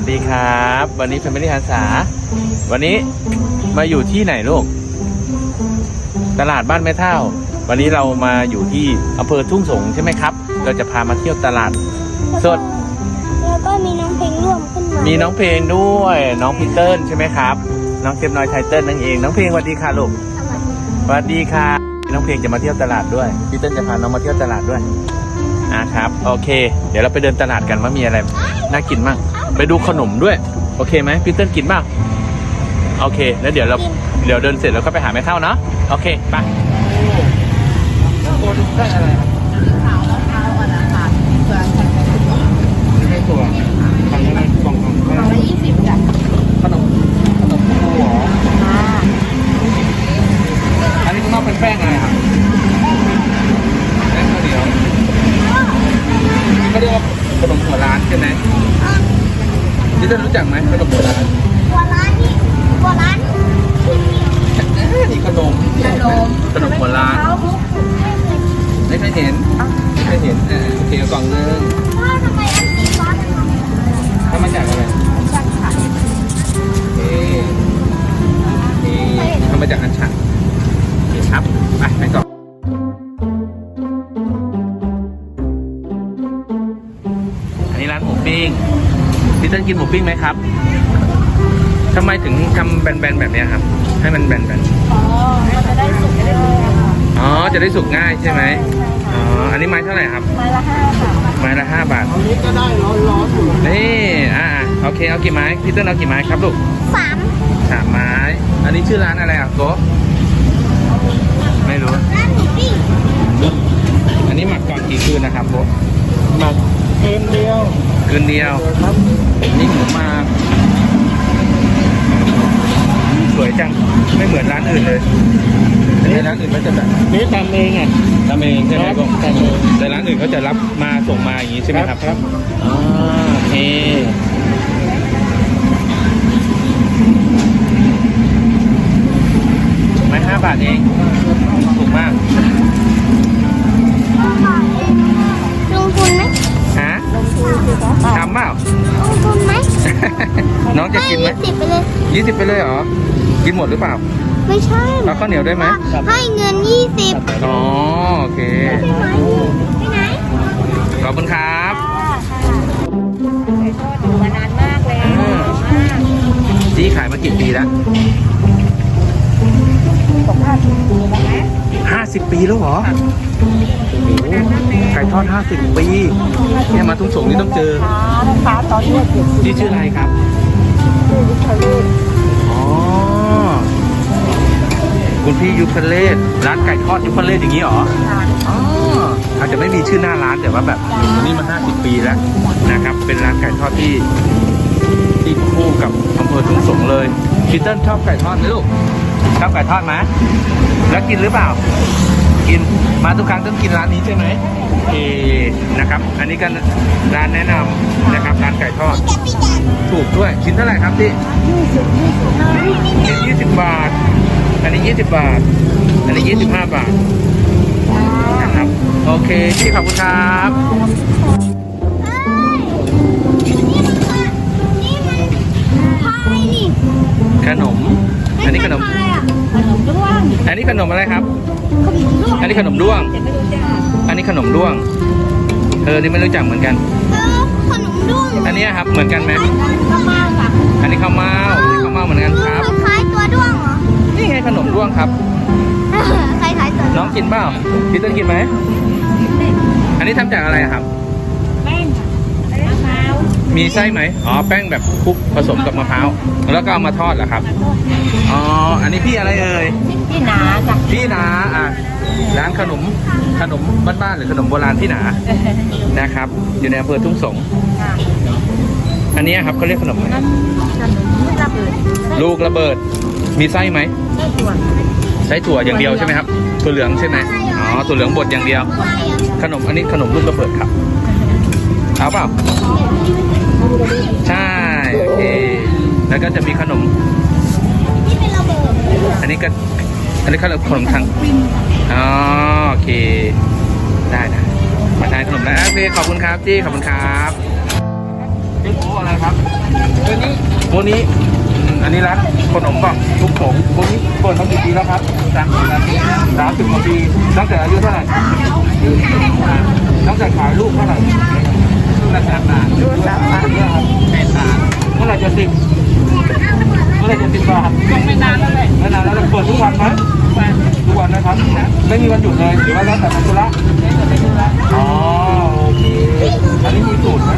สดีครับ วันนี้เป็นไม่ได้หันษาวันนี้มาอยู่ที่ไหนลูก ตลาดบ้านแม่เท่า วันนี้เรามาอยู่ที่อำเภอทุ่งสงใช่ไหมครับ เราจะพามาเที่ยวตลาดสด แล้วก็มีน้องเพลงร่วมขึ้นมามีน้องเพลงด้วย น้องพีเติ้ลใช่ไหมครับ น้องเต็มน้อยไทเติ้ลนั่นเอง น้องเพลงสวัสดีค่ะลูกสวัสดีค่ะ น้องเพลงจะมาเที่ยวตลาดด้วยพีเติ้ลจะพาน้องมาเที่ยวตลาดด้วยอะครับ โอเค เดี๋ยวเราไปเดินตลาดกันว่ามีอะไรน่ากินมั่ง ไปดูขนมด้วย โอเคไหมพีเติ้ลกินบ้างโอเค แล้วเดี๋ยวเราเดี๋ยวเดินเสร็จแล้วก็ไปหาแม่เท่าเนาะโอเคไปโอ้ดูได้อะไรไม่ตัวทางนั้นกล่องของกล่องละยี่สิบจ้ะขนมขนมโอ้โหอันนี้ข้างนอกเป็นแป้งอะไรครับแป้งข้าวเหนียวเขาเรียกว่าขนมหัวร้านใช่ไหม นี่ท่านรู้จักไหมขนมหัวร้านหัวร้านนี่หัวร้านนี่ขนมขนมหัวร้านเขาบุกไม่เคยไม่เคยเห็นไม่เคยเห็นเออโอเคเอากล่องนึงพ่อทำไมอันสีฟ้าเป็นของถ้ามาจากอะไรจังค่ะเอ๊ะเอ๊ะทำมาจากอัญชันนี่ครับไปไปก่อ ปิ้งไหมครับทำไมถึงทำแบนๆแบบเนี้ยครับ ให้มันแบนอ๋อมันจะได้สุกได้เลยค่ะๆอ๋อ จะได้สุกง่ายใช่ไหมอ๋อ อันนี้ไม้เท่าไหร่ครับ ไม้ละห้าค่ะ ไม้ละห้าบาท อันนี้ก็ได้ร้อนๆอยู่ นี่ อ่า โอเค เอากี่ไม้ พี่เต้นเอากี่ไม้ครับลูกสามสามไม้ อันนี้ชื่อร้านอะไรอะโกะไม่รู้ ร้านหมูปิ้งอันนี้หมักก่อนกี่คืนนะครับโกะหมักเค็มเดียว คืนเดียวครับนี่หมูหมากสวยจัง ไม่เหมือนร้านอื่นเลยอันนี้ร้านอื่นเขาจะแบบนี่ทำเองอะทำเองใช่ไหมครับโกะทำเองแต่ร้านอื่นเขาจะรับมาส่งมาอย่างนี้ใช่ไหมครับครับอ๋อโอเค จะกินไหมให้ยี่สิบไปเลยยี่สิบไปเลยเหรอ กินหมดหรือเปล่า ไม่ใช่เอาข้าวเหนียวได้ไหมให้เงินยี่สิบอ๋อโอเคใช่ไหมไปไหนขอบคุณครับไก่ทอดอยู่มานานมากแล้วอืมจี้ขายมากี่ปีแล้วตกห้าสิบปีแล้วนะห้าสิบปีแล้วเหรอโอ้โหไก่ทอดห้าสิบปี เนี่ยมาทุ่งสงนี่ต้องเจอลูกค้าตอนนี้เจ็ดสิบที่ชื่ออะไรครับ ชื่อวิทยุอ๋อ คุณพี่ยุพเลศร้านไก่ทอดยุพเลศอย่างนี้เหรออ๋ออาจจะไม่มีชื่อหน้าร้านแต่ว่าแบบอยู่นี่มา 50 ปีแล้วนะครับ เป็นร้านไก่ทอดที่ที่คู่กับอำเภอทุ่งสงเลยพีเติ้ลชอบไก่ทอดไหมลูก ชอบไก่ทอดไหมแล้วกินหรือเปล่า กิน มาทุกครั้งต้องกินร้านนี้ใช่ไหมเอนะครับ อันนี้ก็ร้านแนะนำนะครับร้านไก่ทอด ถูกด้วย ชิ้นเท่าไหร่ครับพี่ยี่สิบยี่สิบห้าชิ้นยี่สิบบาท อันนี้ยี่สิบบาท อันนี้ยี่สิบห้าบาทนะครับ โอเคพี่ขอบคุณครับนี่มันพายนี่ขนม อันนี้ขนมพายอะขนมด้วง อันนี้ขนมอะไรครับขนมด้วงอันนี้ขนมด้วงแต่ไม่รู้จักอันนี้ขนมด้วง เออ นี่ไม่รู้จักเหมือนกัน อันนี้ครับเหมือนกันไหมข้าวเม่าค่ะอันนี้ข้าวเม่าอันนี้ข้าวเม่าเหมือนกันครับคล้ายๆตัวด้วงเหรอ นี่ไงขนมด้วงครับ คล้ายๆตัวน้องกินเปล่าพี่เต้นกินไหม อันนี้ทำจากอะไรอะครับ แป้งค่ะมะพร้าว มีไส้ไหมอ๋อ แป้งแบบคลุกผสมกับมะพร้าว แล้วก็เอามาทอดเหรอครับ อ๋อ อันนี้พี่อะไรเอ่ย พี่หนาจ้ะพี่นาอะร้านขนมขนมบ้านๆหรือขนมโบราณพี่หนานะครับ อยู่ในอำเภอทุ่งสงค่ะ อันนี้ครับเขาเรียกขนมอะไรนั่นขนมระเบิดลูกระเบิด มีไส้ไหมไส้ถั่วไส้ถั่วอย่างเดียวใช่ไหมครับถั่วเหลืองใช่ไหมอ๋อถั่วเหลืองบดอย่างเดียว ขนมอันนี้ขนมลูกระเบิดครับเอาเปล่าใช่โอเคแล้วก็จะมีขนมที่เป็นระเบิดอันนี้ก็อันนี้ขนมขนมทางอ๋อโอเค ได้นะมาทานขนมได้โอเคขอบคุณครับจี้ขอบคุณครับนี่โอ้อะไรอะไรครับตัวนี้โบนี้อืมอันนี้ร้านขนมปังลูกผงโบนี้เปิดมากี่ปีแล้วครับสามสิบปีสามสิบกว่าปีตั้งแต่อายุเท่าไหร่ตั้งแต่ขายลูกเท่าไหร่ลูกละสามบาทลูกละสามบาทแปดบาทเมื่อไหร่จะสิบเมื่อไหร่จะสิบบาทยังไม่นานแล้วแหละไม่นานแล้วเปิดทุกวันไหมทุกวันนะครับ ไม่มีวันหยุดเลยหรือว่าแล้วแต่วันธุระอ๋อโอเคอันนี้มีสูตรไหม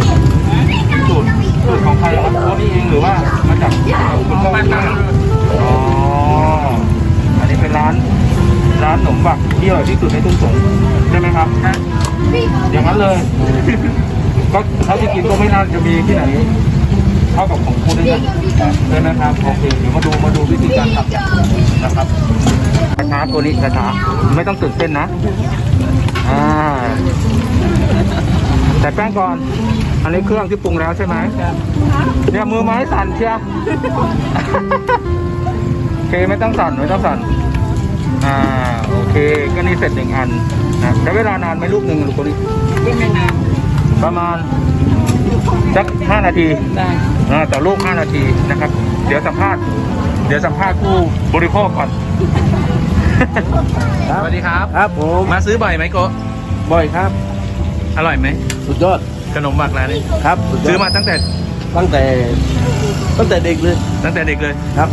สูตรของใครครับโอ้นี่เองหรือว่ามาจากคุณพ่อคุณแม่อ๋ออันนี้เป็นร้านร้านขนมบักที่อร่อยที่สุดในทุ่งสงใช่ไหมครับอย่างนั้นเลยก็เท่าที่กินก็ไม่น่าจะมีที่ไหนเท่ากับของคุณด้วยนะใช่ไหมครับโอเคเดี๋ยวมาดูมาดูวิธีการทำนะครับช้าๆตัวนี้ช้าๆไม่ต้องตื่นเต้นนะอ่าแต่แป้งก่อน อันนี้เครื่องที่ปรุงแล้วใช่ไหมเนี่ยมือไม้สั่นเชียวโอเคไม่ต้องสั่นไม่ต้องสั่นอ่าโอเคก็นี่เสร็จหนึ่งอันนะใช้เวลานานไหมลูกหนึ่งลูกคนนี้ยังไม่นานประมาณสักห้านาทีได้อ่าต่อลูกห้านาทีนะครับ เดี๋ยวสัมภาษณ์เดี๋ยวสัมภาษณ์ผู้บริโภคก่อนสวัสดีครับ ครับผมมาซื้อบ่อยไหมโกะบ่อยครับ อร่อยไหม สุดยอด ขนมบักร้านนี้ ครับสุดยดซื้อมาตั้งแต่ตั้งแต่ ตั้งแต่เด็กเลย ตั้งแต่เด็กเลย ครับ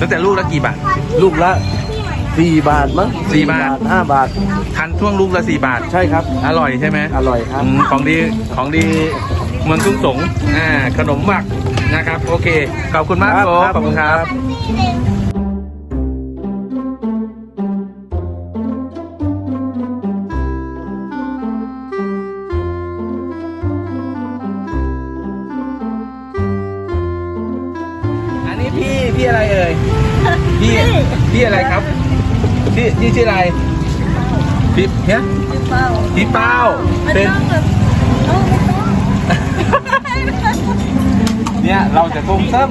ตั้งแต่ลูกละกี่บาท ลูกละสี่บาทมั้งสี่บาท ห้าบาท ทันช่วงลูกละสี่บาท ใช่ครับ อร่อยใช่ไหมอร่อยครับ อืมของดีของดีเมืองทุ่งสงอ่าขนมหมักนะครับ โอเค ขอบคุณมากครับโกครับขอบคุณครับอั พี่อะไรครับพี่พี่ชื่ออะไรพี่เนี่ยพี่เป้าเป็นเนี่ยเราจะกุ้งเติม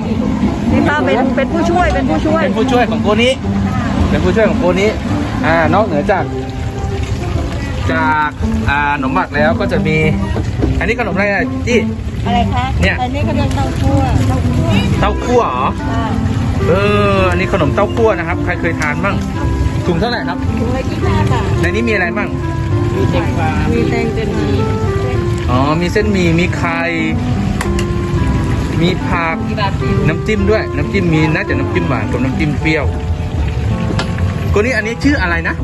พี่ป้าเป็นเป็นผู้ช่วยเป็นผู้ช่วย เป็นผู้ช่วยของโกนี้ เป็นผู้ช่วยของโกนี้ อ่านอกเหนือจาก จากอ่าขนมหมักแล้วก็จะมี อันนี้ขนมอะไรอะจี้ อะไรคะเนี่ย อันนี้เขาเรียกเต้าคั่วเต้าคั่วเต้าคั่วเหรออ่า เออ อันนี้ขนมเต้าคั่วนะครับ ใครเคยทานบ้างถุงเท่าไหร่ครับ ถุงละยี่ห้าบาทในนี้มีอะไรบ้าง มีเด็กปลามีแตงเป็นมีอ๋อ มีเส้นหมี่ มีไข่ มีผักกี่บาทดีน้ำจิ้มด้วย น้ำจิ้มมี น่าจะน้ำจิ้มหวานกับน้ำจิ้มเปรี้ยวคนนี้อันนี้ชื่ออะไรนะ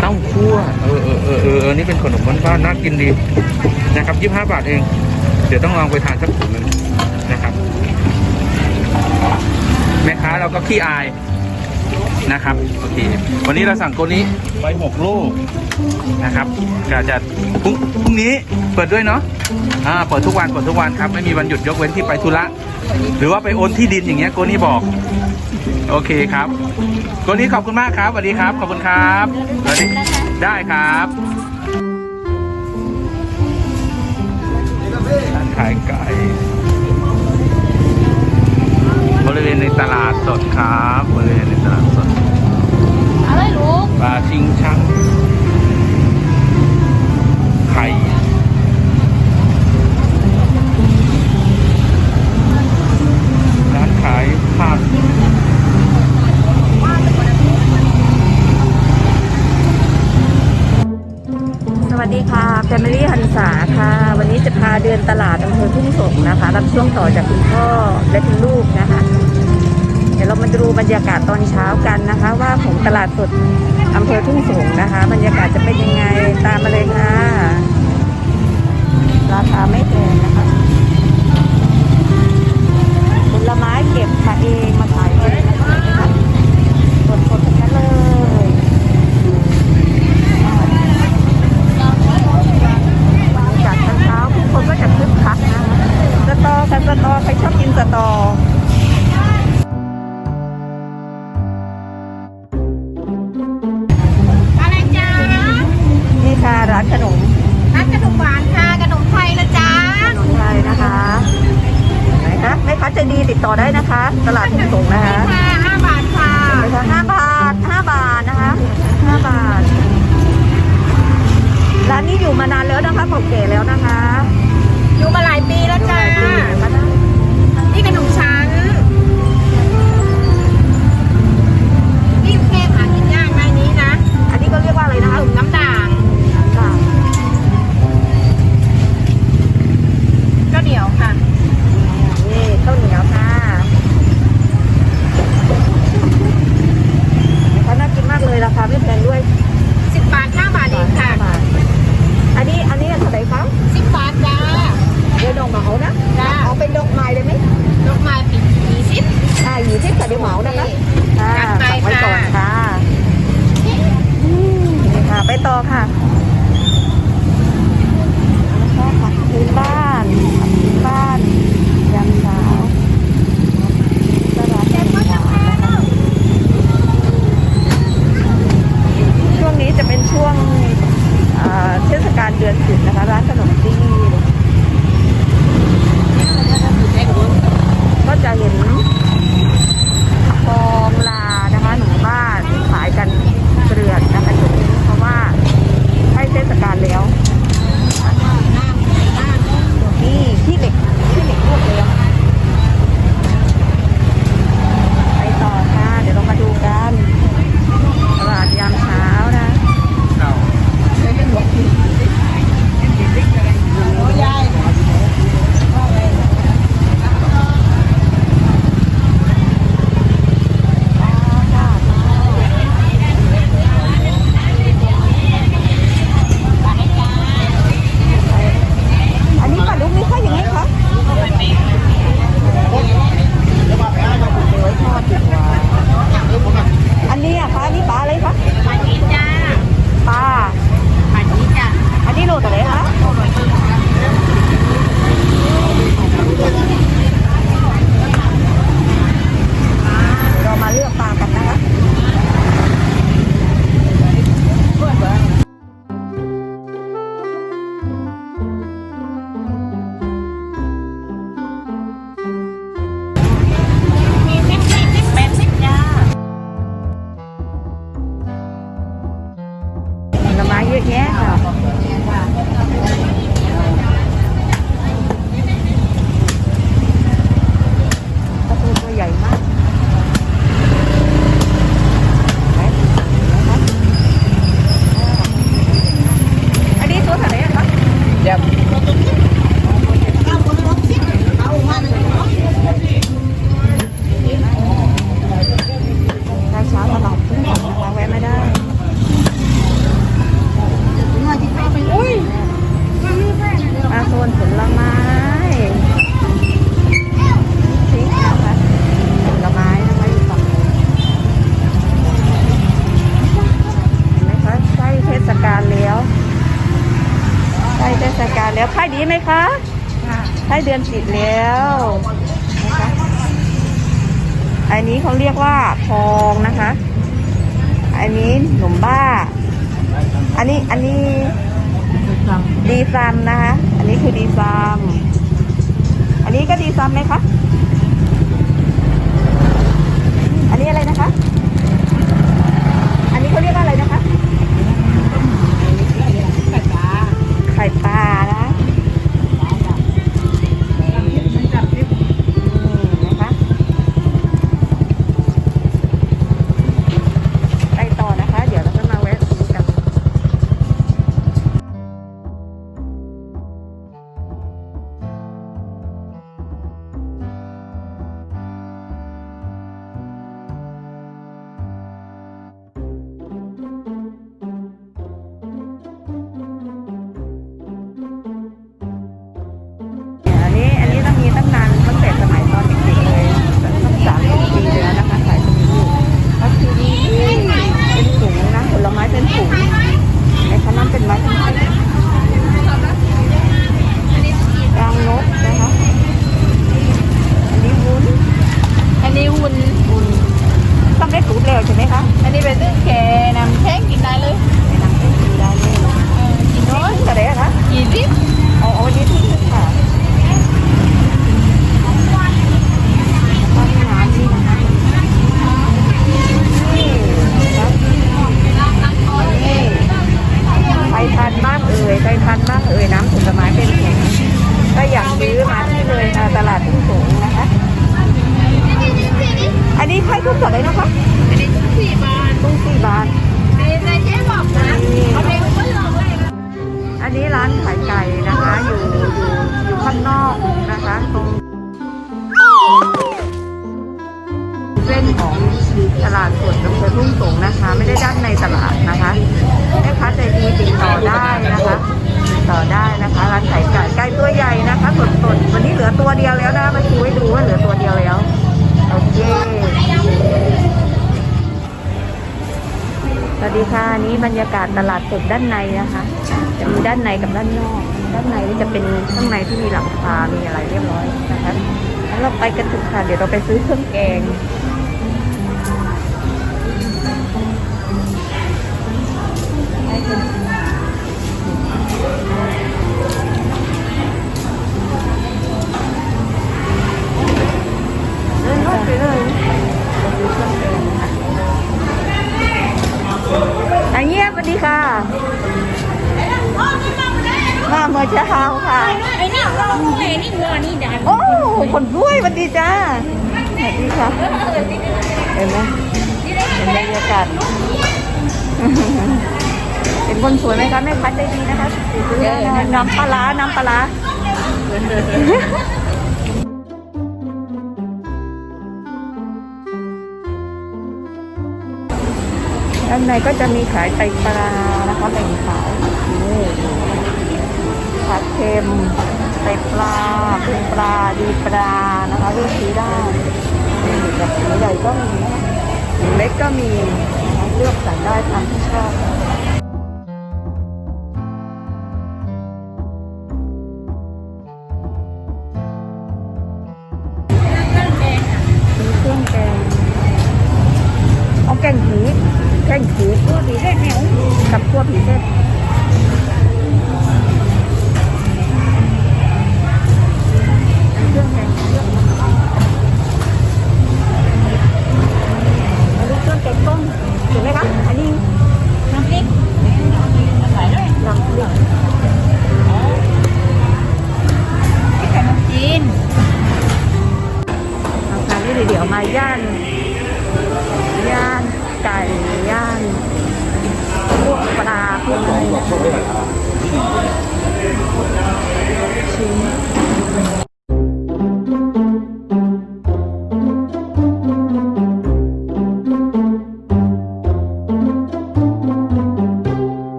เต้าคั่ว เออเออเออเออเออนี่เป็นขนมบ้านๆน่ากินดีนะครับยี่ห้าบาทเอง เดี๋ยวต้องลองไปทานสักถุงหนึง แม่ค้าเราก็ขี้อายนะครับโอเควันนี้เราสั่งโกนี้ไปหกลูกนะครับก็จะพรุ่งพรุ่งนี้เปิดด้วยเนาะอ่าเปิดทุกวันเปิดทุกวันครับไม่มีวันหยุดยกเว้นที่ไปธุระหรือว่าไปโอนที่ดินอย่างเงี้ยโกนี่บอก โอเคครับโกนี่ขอบคุณมากครับสวัสดีครับขอบคุณครับสวัสดีได้ครับร้านขายไก่ บริเวณในตลาดสดครับบริเวณในตลาดสดอะไรลูกปลาชิงชังไข่ร้านขายผักสวัสดีค่ะแฟมิลี่หันษาค่ะ วันนี้จะพาเดินตลาดอำเภอทุ่งสงนะคะ รับช่วงต่อจากคุณพ่อและคุณลูกนะคะ เดี๋ยวเรามาดูบรรยากาศตอนเช้ากันนะคะ ว่าของตลาดสดอำเภอทุ่งสงนะคะ บรรยากาศจะเป็นยังไงตามมาเลยค่ะ ราคาไม่แพงนะคะผลไม้เก็บค่ะเองมาขายเองนะคะสดๆทั้งนั้นเลยจากเช้าๆทุกคนก็จะคึกคักนะคะสตอค่ะสตอใครชอบกินสตอ ติดต่อได้นะคะ ตลาดทุ่งสงนะคะค่ะห้าบาทค่ะนะคะห้าบาทห้าบาทนะคะห้าบาท ร้านนี้อยู่มานานแล้วนะคะเก่าแก่แล้วนะคะ อยู่มาหลายปีแล้ว แล้วค่ายดีไหมคะค่ายเดือนติดแล้วนอันนี้เขาเรียกว่าทองนะคะ อันนี้หนุ่มบ้า อันนี้อันนี้ดีซัมนะคะ อันนี้คือดีซัมอันนี้ก็ดีซัมไหมคะอันนี้อะไรนะคะ อันนี้เขาเรียกว่าอะไรนะคะ ไข่ปลาไข่ปลา นี้ไข่กุ้งสดเลยนะคะอันนี้กุ้งสี่บาทกุ้งสี่บาทในนเจ๊บอกนะเอาไปก็ลองเลยอันนี้ร้านขายไก่นะคะ อยู่อยู่อยู่ข้างนอกนะคะตรงเส้นของตลาดสดตรงเชทุ่งสงนะคะ ไม่ได้ด้านในตลาดนะคะแม่ค้าใจดีติดต่อได้นะคะติดต่อได้นะคะร้านขายไก่ไก่ตัวใหญ่นะคะสดสดวันนี้เหลือตัวเดียวแล้วนะมาชูให้ดูว่าเหลือตัวเดียวแล้ว สวัสดีค่ะนี้บรรยากาศตลาดสดด้านในนะคะ จะมีด้านในกับด้านนอก ด้านในนี่จะเป็นข้างในที่มีหลังคา มีอะไรเรียบร้อยนะคะแล้วเราไปกันถึงค่ะ เดี๋ยวเราไปซื้อเครื่องแกง เมื่อเช้าค่ะ ไอ้นี่เราเอ้นี่งัวนี่ดันโอ้ คนรวยวัสดีจ้าสวัสดีค่ะ เห็นไหมเป็นบรรยากาศเป็นคนสวยไหมคะแม่ค้าใจดีนะคะนะคะน้ำปลาน้ำปลาร้าด้านในก็จะมีขายไตปลานะคะแบ่งขายนี่ ผัดเค็มใส่ปลาเป็นปลาดีปลานะคะเลือกซื้อได้แบบสีใหญ่ก็มีเล็กก็มีเลือกสั่งได้ตามที่ชอบ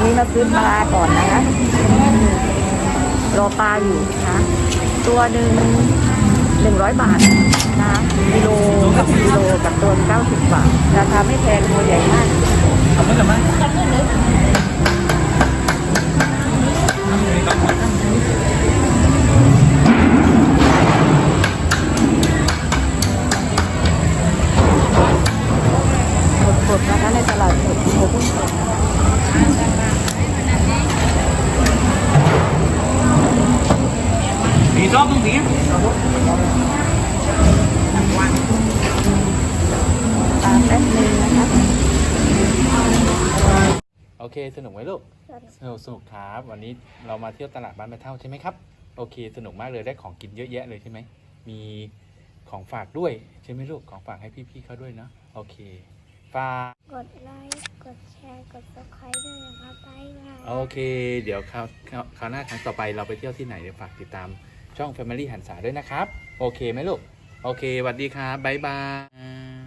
อันนี้เราซื้อปลาก่อนนะคะรอปลาอยู่นะคะตัวหนึ่งหนึ่งร้อยบาทนะกิโลกับกิโลกับตัวเก้าสิบบาทราคาไม่แพงตัวใหญ่มากทำไม่ละมั้งสดๆนะคะในตลาดสดโอ้พุ่งสด สีรอบตรงนี้ปลาแป๊บนึงนะคะโอเค สนุกไหมลูก สนุกสนุกครับ วันนี้เรามาเที่ยวตลาดบ้านแม่เท่าใช่ไหมครับ โอเค สนุกมากเลย ได้ของกินเยอะแยะเลยใช่ไหม มีของฝากด้วยใช่ไหมลูก ของฝากให้พี่ๆเขาด้วยเนาะ โอเค ฝาก กดไลค์ กดแชร์ กด subscribe ด้วยนะครับบ๊ายบาย โอเค เดี๋ยวคราวคราวคราวหน้าครั้งต่อไปเราไปเที่ยวที่ไหนเดี๋ยวฝากติดตาม ช่อง Family หันษาด้วยนะครับ โอเคไหมลูก โอเคสวัสดีครับบ๊ายบาย